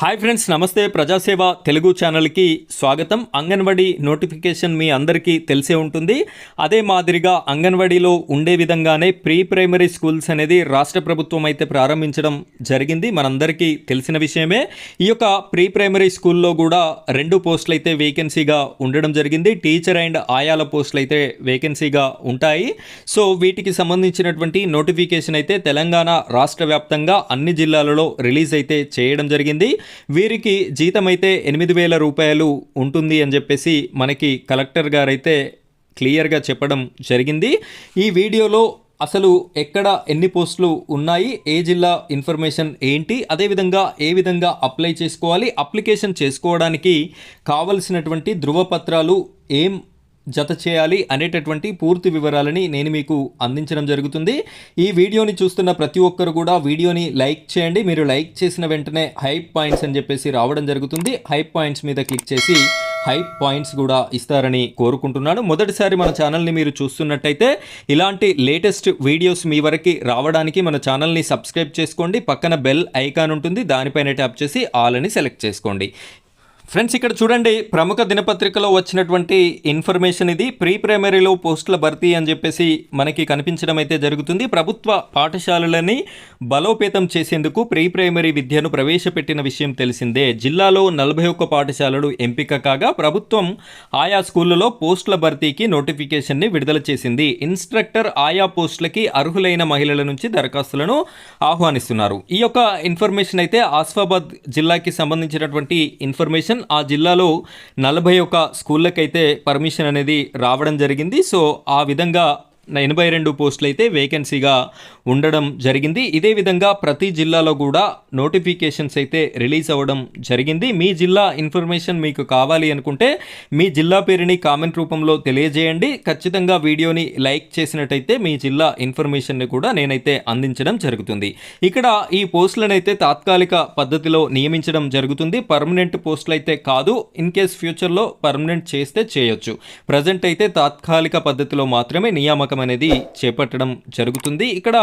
Hi friends నమస్తే. ప్రజాసేవ తెలుగు ఛానల్కి స్వాగతం. అంగన్వాడీ నోటిఫికేషన్ మీ అందరికీ తెలిసే ఉంటుంది. అదే మాదిరిగా అంగన్వాడీలో ఉండే విధంగానే ప్రీ ప్రైమరీ స్కూల్స్ అనేది రాష్ట్ర ప్రభుత్వం అయితే ప్రారంభించడం జరిగింది. మనందరికీ తెలిసిన విషయమే. ఈ యొక్క ప్రీ ప్రైమరీ స్కూల్లో కూడా రెండు పోస్టులు అయితే వేకెన్సీగా ఉండడం జరిగింది. టీచర్ అండ్ ఆయాల పోస్టులు అయితే వేకెన్సీగా ఉంటాయి. సో వీటికి సంబంధించినటువంటి నోటిఫికేషన్ అయితే తెలంగాణ రాష్ట్ర వ్యాప్తంగా అన్ని జిల్లాలలో రిలీజ్ అయితే చేయడం జరిగింది. వీరికి జీతం అయితే ఎనిమిది వేల రూపాయలు ఉంటుంది అని చెప్పేసి మనకి కలెక్టర్ గారైతే క్లియర్గా చెప్పడం జరిగింది. ఈ వీడియోలో అసలు ఎక్కడ ఎన్ని పోస్టులు ఉన్నాయి ఏ జిల్లా ఇన్ఫర్మేషన్ ఏంటి అదేవిధంగా ఏ విధంగా అప్లై చేసుకోవాలి అప్లికేషన్ చేసుకోవడానికి కావలసినటువంటి ధృవపత్రాలు ఏం జత చేయాలి అనేటటువంటి పూర్తి వివరాలని నేను మీకు అందించడం జరుగుతుంది. ఈ వీడియోని చూస్తున్న ప్రతి ఒక్కరు కూడా వీడియోని లైక్ చేయండి. మీరు లైక్ చేసిన వెంటనే హైప్ పాయింట్స్ అని చెప్పేసి రావడం జరుగుతుంది. హైప్ పాయింట్స్ మీద క్లిక్ చేసి హైప్ పాయింట్స్ కూడా ఇస్తారని కోరుకుంటున్నాను. మొదటిసారి మన ఛానల్ని మీరు చూస్తున్నట్టయితే ఇలాంటి లేటెస్ట్ వీడియోస్ మీ వరకు రావడానికి మన ఛానల్ని సబ్స్క్రైబ్ చేసుకోండి. పక్కన బెల్ ఐకాన్ ఉంటుంది. దానిపైన ట్యాప్ చేసి ఆల్ అని సెలెక్ట్ చేసుకోండి. ఫ్రెండ్స్ ఇక్కడ చూడండి ప్రముఖ దినపత్రికలో వచ్చినటువంటి ఇన్ఫర్మేషన్ ఇది. ప్రీ ప్రైమరీలో పోస్టుల భర్తీ అని చెప్పేసి మనకి కనిపించడం అయితే జరుగుతుంది. ప్రభుత్వ పాఠశాలలని బలోపేతం చేసేందుకు ప్రీ ప్రైమరీ విద్యను ప్రవేశపెట్టిన విషయం తెలిసిందే. జిల్లాలో నలభై ఒక్క పాఠశాలలు ఎంపిక కాగా ప్రభుత్వం ఆయా స్కూళ్ళలో పోస్టుల భర్తీకి నోటిఫికేషన్ని విడుదల చేసింది. ఇన్స్ట్రక్టర్ ఆయా పోస్టులకి అర్హులైన మహిళల నుంచి దరఖాస్తులను ఆహ్వానిస్తున్నారు. ఈ యొక్క ఇన్ఫర్మేషన్ అయితే ఆస్ఫాబాద్ జిల్లాకి సంబంధించినటువంటి ఇన్ఫర్మేషన్. ఆ జిల్లాలో నలభై ఒక్క స్కూళ్ళకైతే పర్మిషన్ అనేది రావడం జరిగింది. సో ఆ విధంగా ఎనభై రెండు పోస్టులు అయితే వేకెన్సీగా ఉండడం జరిగింది. ఇదే విధంగా ప్రతి జిల్లాలో కూడా నోటిఫికేషన్స్ అయితే రిలీజ్ అవ్వడం జరిగింది. మీ జిల్లా ఇన్ఫర్మేషన్ మీకు కావాలి అనుకుంటే మీ జిల్లా పేరుని కామెంట్ రూపంలో తెలియజేయండి. ఖచ్చితంగా వీడియోని లైక్ చేసినట్టయితే మీ జిల్లా ఇన్ఫర్మేషన్ని కూడా నేనైతే అందించడం జరుగుతుంది. ఇక్కడ ఈ పోస్టులను అయితే తాత్కాలిక పద్ధతిలో నియమించడం జరుగుతుంది. పర్మనెంట్ పోస్టులు అయితే కాదు ఇన్ కేస్ ఫ్యూచర్లో పర్మనెంట్ చేస్తే చేయొచ్చు. ప్రజెంట్ అయితే తాత్కాలిక పద్ధతిలో మాత్రమే నియామకం అనేది చేపట్టడం జరుగుతుంది. ఇక్కడ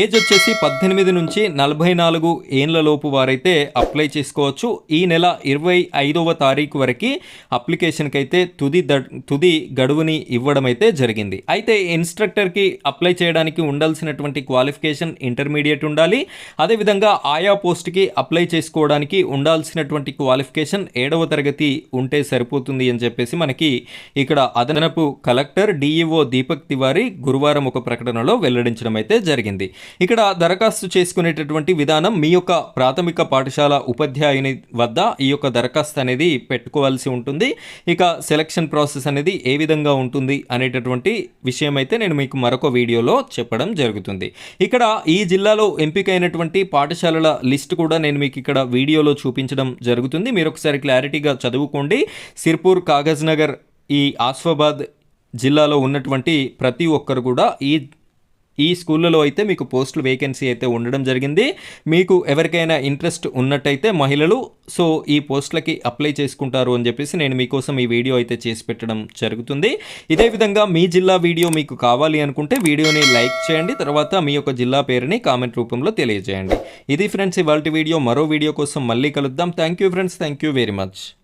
ఏజ్ వచ్చేసి పద్దెనిమిది నుంచి నలభై నాలుగు ఏళ్ళలోపు లోపు వారైతే అప్లై చేసుకోవచ్చు. ఈ నెల ఇరవై ఐదవ తారీఖు వరకు అప్లికేషన్కి అయితే తుది ద తుది గడువుని ఇవ్వడం అయితే జరిగింది. అయితే ఇన్స్ట్రక్టర్కి అప్లై చేయడానికి ఉండాల్సినటువంటి క్వాలిఫికేషన్ ఇంటర్మీడియట్ ఉండాలి. అదేవిధంగా ఆయా పోస్ట్కి అప్లై చేసుకోవడానికి ఉండాల్సినటువంటి క్వాలిఫికేషన్ ఏడవ తరగతి ఉంటే సరిపోతుంది అని చెప్పేసి మనకి ఇక్కడ అదనపు కలెక్టర్ డిఈఓ దీపక్ తివారి గురువారం ఒక ప్రకటనలో వెల్లడించడం అయితే జరిగింది. ఇక్కడ దరఖాస్తు చేసుకునేటటువంటి విధానం మీ యొక్క ప్రాథమిక పాఠశాల ఉపాధ్యాయుని వద్ద ఈ యొక్క దరఖాస్తు అనేది పెట్టుకోవాల్సి ఉంటుంది. ఇక సెలక్షన్ ప్రాసెస్ అనేది ఏ విధంగా ఉంటుంది అనేటటువంటి విషయం అయితే నేను మీకు మరొక వీడియోలో చెప్పడం జరుగుతుంది. ఇక్కడ ఈ జిల్లాలో ఎంపికైనటువంటి పాఠశాలల లిస్ట్ కూడా నేను మీకు ఇక్కడ వీడియోలో చూపించడం జరుగుతుంది. మీరు ఒకసారి క్లారిటీగా చదువుకోండి. సిర్పూర్ కాగజ్ నగర్ ఈ ఆస్ఫాబాద్ జిల్లాలో ఉన్నటువంటి ప్రతి ఒక్కరు కూడా ఈ ఈ స్కూళ్ళలో అయితే మీకు పోస్టులు వేకెన్సీ అయితే ఉండడం జరిగింది. మీకు ఎవరికైనా ఇంట్రెస్ట్ ఉన్నట్టయితే మహిళలు సో ఈ పోస్టులకి అప్లై చేసుకుంటారు అని చెప్పేసి నేను మీకోసం ఈ వీడియో అయితే చేసి పెట్టడం జరుగుతుంది. ఇదే విధంగా మీ జిల్లా వీడియో మీకు కావాలి అనుకుంటే వీడియోని లైక్ చేయండి తర్వాత మీ యొక్క జిల్లా పేరుని కామెంట్ రూపంలో తెలియజేయండి. ఇది ఫ్రెండ్స్ ఇవాళ వీడియో. మరో వీడియో కోసం మళ్ళీ కలుద్దాం. Thank you friends thank you very much